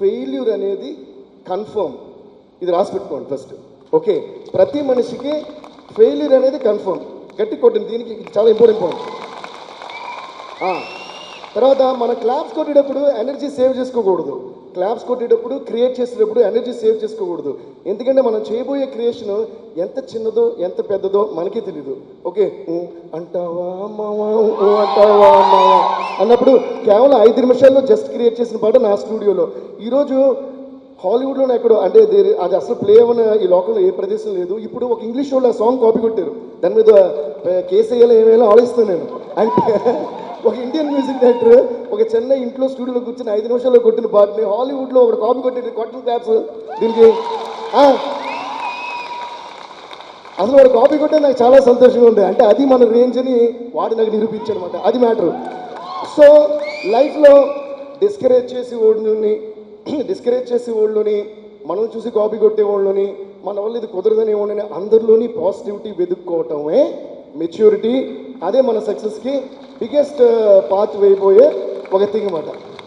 Failure అనేది confirm ఇది రాసి పెట్టుకోండి ఫస్ట్ ఓకే ప్రతి మనిషికి ఫెయిల్యూర్ అనేది కన్ఫర్మ్ గట్టి కొట్టింది దీనికి చాలా ఇంపార్టెంట్ పాయింట్ తర్వాత మన క్లాప్స్ కొట్టేటప్పుడు ఎనర్జీ సేవ్ చేసుకోకూడదు. క్లాప్స్ కొట్టేటప్పుడు క్రియేట్ చేసేటప్పుడు ఎనర్జీ సేవ్ చేసుకోకూడదు. ఎందుకంటే మనం చేయబోయే క్రియేషన్ ఎంత చిన్నదో ఎంత పెద్దదో మనకే తెలియదు ఓకే? అంటావా మావా అంటావా మావా? అన్నప్పుడు కేవలం ఐదు నిమిషాల్లో జస్ట్ క్రియేట్ చేసిన పాట నా స్టూడియోలో. ఈరోజు హాలీవుడ్లోనే ఎక్కడో అంటే అది అసలు ప్లే అవ్వన ఈ లోకంలో ఏ ప్రదేశం లేదు. ఇప్పుడు ఒక ఇంగ్లీష్ వాళ్ళు ఆ సాంగ్ కాపీ కొట్టారు. దాని మీద కేసీఏలో ఏమైనా వేయాలో ఆలోచిస్తాను నేను. అంటే ఒక ఇండియన్ మ్యూజిక్ డైరెక్టర్ ఒక చెన్నై ఇంట్లో స్టూడియోలో కూర్చొని ఐదు నిమిషాల్లో కొట్టిన పాటని హాలీవుడ్లో ఒక కాపీ కొట్టిన కొట్టిన క్లాప్స్ దీనికి. అసలు వాడు కాపీ కొట్టే నాకు చాలా సంతోషంగా ఉంది. అంటే అది మన రేంజ్ అని వాడు నాకు నిరూపించాడు అది మ్యాటర్ సో లైఫ్లో డిస్కరేజ్ చేసి ఓడిని డిస్కరేజ్ చేసే వాళ్ళని మనం చూసి కాపీ కొట్టే వాళ్ళని మన వల్ల ఇది కుదరదని వాళ్ళని అందరిలోని పాజిటివిటీ వెతుక్కోవటమే మెచ్యూరిటీ అదే మన సక్సెస్కి బిగ్గెస్ట్ పాత్ వేయబోయే ఒక థింగ్ అన్నమాట.